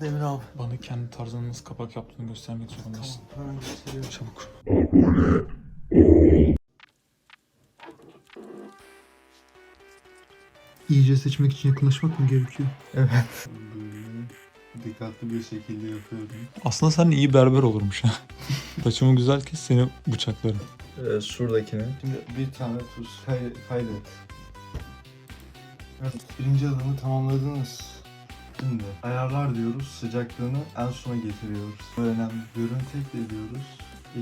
Demir abi. Bana kendi tarzının nasıl kapak yaptığını göstermek zorundasın. Hemen gösteriyorum. Çabuk. İyice seçmek için yakınlaşmak mı gerekiyor? Böyle dikkatli bir şekilde yapıyorum. Aslında sen iyi berber olurmuş ha. Saçımı güzel kes seni bıçaklarım. Ee, şuradakine. Şimdi bir tane tuz kay- kaydet. Evet, birinci adımı tamamladınız. Şimdi ayarlar diyoruz, sıcaklığını en sona getiriyoruz. Bu önemli. Görüntü ekliyoruz,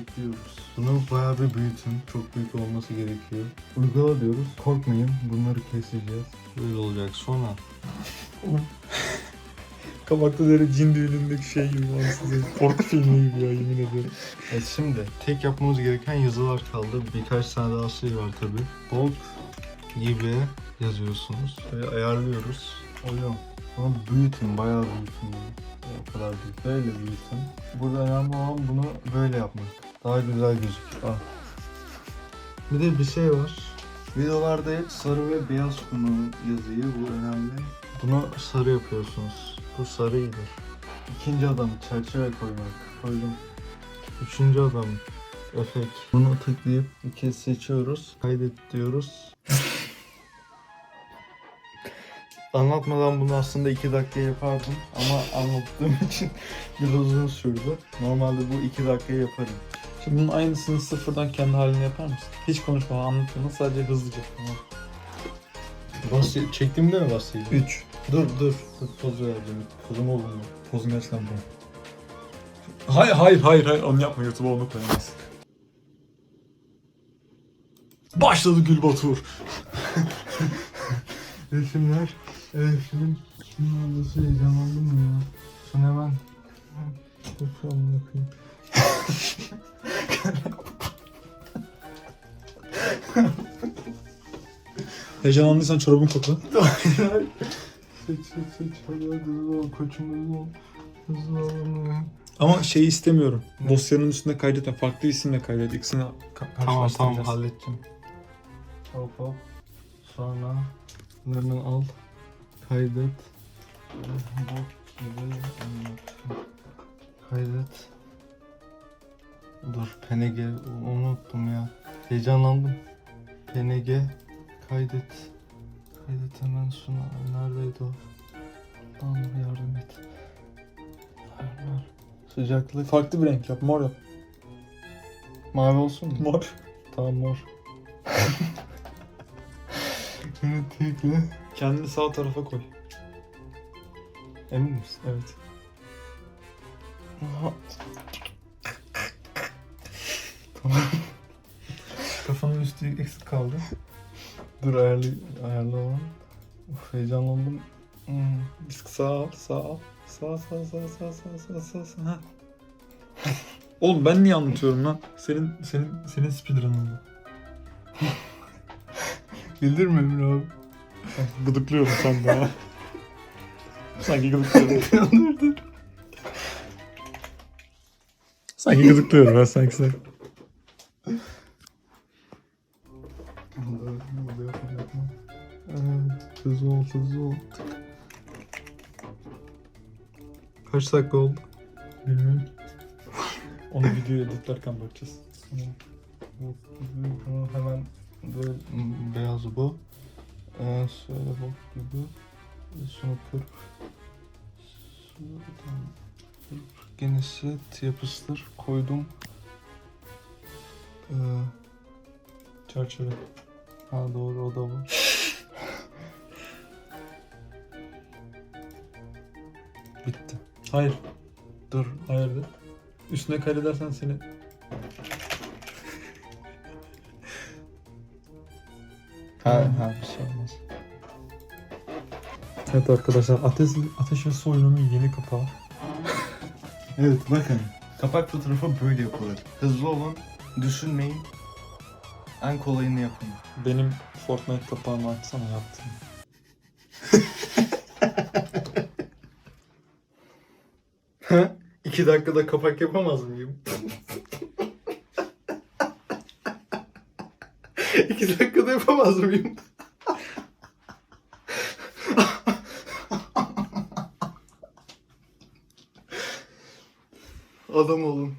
ekliyoruz. Bunu bayağı bir büyütün, çok büyük olması gerekiyor. Uygula diyoruz, korkmayın, bunları keseceğiz. Böyle olacak sonra. Kabakta deri cin düğünündeki şey gibi var size. Korku filmi gibi ya yemin ediyorum. Evet şimdi tek yapmamız gereken yazılar kaldı. Birkaç tane daha şey var tabi. Bold gibi yazıyorsunuz. Böyle ayarlıyoruz. Oluyor. Bunu büyütün, bayağı büyütün. O kadar değil. Böyle büyütün. Burada önemli olan bunu böyle yapmak. Daha güzel gözüküyor. Ah. Bir de bir şey var. Videolarda hep sarı ve beyaz kullanın yazıyı. Bu önemli. Bunu sarı yapıyorsunuz. Bu sarı iyidir. İkinci adam çerçeve koymak. Koydum. Üçüncü adam efekt. Bunu tıklayıp bir kez seçiyoruz. Kaydet diyoruz. Anlatmadan bunu aslında iki dakika yapardım ama anlattığım için biraz uzun sürdü. Normalde bu iki dakika yaparım. Şimdi bunun aynısını sıfırdan kendi haline yapar mısın? Hiç konuşmadan anlatmadan sadece hızlıca. Bahsi çektiğimde mi bahsedeyim? 3. Dur dur. Dur poz verdim. Pozum oldu mu? Pozun gerçekten bu. Hayır hayır hayır hayır onu yapma YouTube'a onu koyamayız. Başladı Gülbatur. Resimler. Evet film. Şunun nasıl heyecanlandım ya. Şunu hemen. Of amına koyayım. Heyecanlandıysan çorabın kokla. Seç seç seç. Hadi hadi hızlı ol koçum hızlı ol. Hızlı ol amına. Ama şeyi istemiyorum. Dosyanın üstünde kaydetme. Farklı isimle kaydet. İkisini ka- Tamam tamam karşılaştıracağız. halledeceğim. Hop hop. Sonra bunlardan al. Kaydet. Bok gibi anlattım. Kaydet. Dur PNG unuttum ya. Heyecanlandım. PNG kaydet. Kaydet hemen şuna. Neredeydi o? Allah'ım yardım et. Ayarlar. Sıcaklık. Farklı bir renk yap. Mor yap. Mavi olsun mu? Mor. Tamam mor. Evet tekle. Kendini sağ tarafa koy. Emin misin? Evet. Kafanın üstü eksik kaldı. Dur ayarlı, olan. Of heyecanlandım. Hmm. Biz sağ al, sağ al. Sağ sağ sağ sağ sağ sağ sağ sağ. Ha. Oğlum ben niye anlatıyorum lan? Senin senin senin speedrun'ın bu. Bildirme Emre abi. Gıdıklıyorum sen ha. Sanki gıdıklıyorum. dur dur. sanki gıdıklıyorum ben sanki sen. Hızlı ol hızlı ol. Kaç dakika oldu? Bilmiyorum. Onu videoya editlerken bakacağız. Bunu hemen böyle beyaz bu. Ee, şöyle bok gibi. Şunu kır. Şuradan kır. Genişlet, yapıştır. Koydum. Ee, Çerçeve. ha doğru o da var. Bitti. Hayır. Dur. Hayır de. Üstüne kaydedersen seni... Ha, ha bir şey olmaz. Evet arkadaşlar Ateş, Ateş ve yeni kapağı. Evet bakın. Kapak fotoğrafı böyle yapılır. Hızlı olun. Düşünmeyin. En kolayını yapın. Benim Fortnite kapağımı açsana yaptım. İki dakikada kapak yapamaz mıyım? İki dakikada yapamaz mıyım? Adam olun.